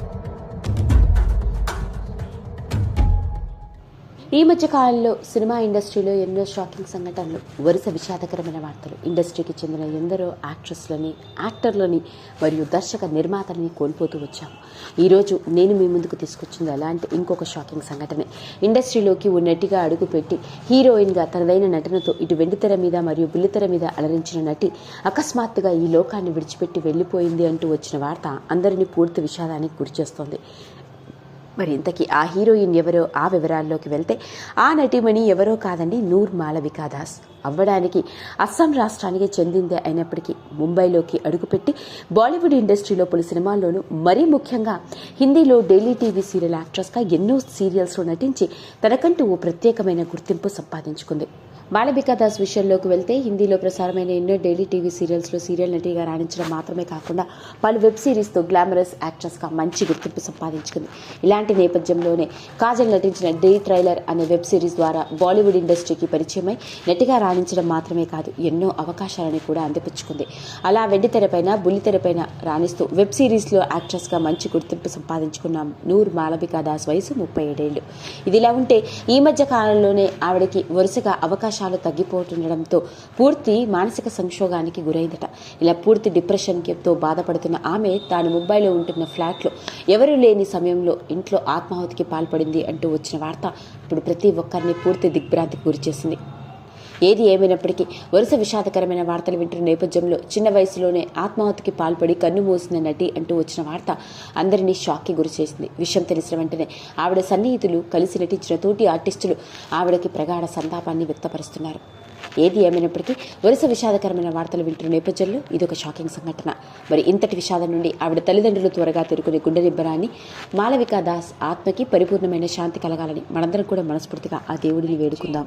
Thank you. ఈ మధ్య కాలంలో సినిమా ఇండస్ట్రీలో ఎన్నో షాకింగ్ సంఘటనలు వరుస విషాదకరమైన వార్తలు. ఇండస్ట్రీకి చెందిన ఎందరో యాక్ట్రెస్లని యాక్టర్లని మరియు దర్శక నిర్మాతలని కోల్పోతూ వచ్చాము. ఈరోజు నేను మీ ముందుకు తీసుకొచ్చింది అలాంటి ఇంకొక షాకింగ్ సంఘటనే. ఇండస్ట్రీలోకి ఓ నటిగా అడుగుపెట్టి హీరోయిన్గా తనదైన నటనతో ఇటు వెండితెర మీద మరియు బుల్లితెర మీద అలరించిన నటి అకస్మాత్తుగా ఈ లోకాన్ని విడిచిపెట్టి వెళ్ళిపోయింది అంటూ వచ్చిన వార్త అందరినీ పూర్తి విషాదానికి గురిచేస్తోంది. మరి ఇంతకీ ఆ హీరోయిన్ ఎవరో ఆ వివరాల్లోకి వెళ్తే ఆ నటిమణి ఎవరో కాదండి నూర్ మాలవికా దాస్ అవ్వడానికి అస్సాం రాష్ట్రానికి చెందిందే అయినప్పటికీ ముంబైలోకి అడుగుపెట్టి బాలీవుడ్ ఇండస్ట్రీలో పలు సినిమాల్లోనూ మరీ ముఖ్యంగా హిందీలో డైలీ టీవీ సీరియల్ యాక్ట్రెస్గా ఎన్నో సీరియల్స్లో నటించి తనకంటూ ఓ ప్రత్యేకమైన గుర్తింపు సంపాదించుకుంది. మాళవికా దాస్ విషయంలోకి వెళ్తే హిందీలో ప్రసారమైన ఎన్నో డైలీ టీవీ సీరియల్స్లో సీరియల్ నటిగా రాణించడం మాత్రమే కాకుండా పలు వెబ్ సిరీస్తో గ్లామరస్ యాక్ట్రెస్గా మంచి గుర్తింపు సంపాదించుకుంది. ఇలాంటి నేపథ్యంలోనే కాజల్ నటించిన డే ట్రైలర్ అనే వెబ్ సిరీస్ ద్వారా బాలీవుడ్ ఇండస్ట్రీకి పరిచయమై నటిగా రాణించడం మాత్రమే కాదు ఎన్నో అవకాశాలను కూడా అందిపుచ్చుకుంది. అలా వెండితెరపైన బుల్లితెరపైన రాణిస్తూ వెబ్ సిరీస్లో యాక్ట్రెస్గా మంచి గుర్తింపు సంపాదించుకున్న నూర్ మాళవికా దాస్ వయసు ముప్పై ఏడేళ్ళు. ఇదిలా ఉంటే ఈ మధ్య కాలంలోనే ఆవిడకి వరుసగా అవకాశం అవకాశాలు తగ్గిపోతుండడంతో పూర్తి మానసిక సంక్షోభానికి గురైందట. ఇలా పూర్తి డిప్రెషన్తో బాధపడుతున్న ఆమె తాను ముంబైలో ఉంటున్న ఫ్లాట్లో ఎవరూ లేని సమయంలో ఇంట్లో ఆత్మాహుతికి పాల్పడింది అంటూ వచ్చిన వార్త ఇప్పుడు ప్రతి ఒక్కరిని పూర్తి దిగ్భ్రాంతికి గురిచేసింది. ఏది ఏమైనప్పటికీ వరుస విషాదకరమైన వార్తలు వింటున్న నేపథ్యంలో చిన్న వయసులోనే ఆత్మాహుతికి పాల్పడి కన్ను మూసిన నటి అంటూ వచ్చిన వార్త అందరినీ షాక్కి గురి చేసింది. విషయం తెలిసిన వెంటనే ఆవిడ సన్నిహితులు కలిసి నటించిన తోటి ఆర్టిస్టులు ఆవిడకి ప్రగాఢ సంతాపాన్ని వ్యక్తపరుస్తున్నారు. ఏది ఏమైనప్పటికీ వరుస విషాదకరమైన వార్తలు వింటున్న నేపథ్యంలో ఇదొక షాకింగ్ సంఘటన. మరి ఇంతటి విషాదం నుండి ఆవిడ తల్లిదండ్రులు త్వరగా తేరుకునే గుండె నిబ్బరాన్ని మాలవికా దాస్ ఆత్మకి పరిపూర్ణమైన శాంతి కలగాలని మనందరం కూడా మనస్ఫూర్తిగా ఆ దేవుడిని వేడుకుందాం.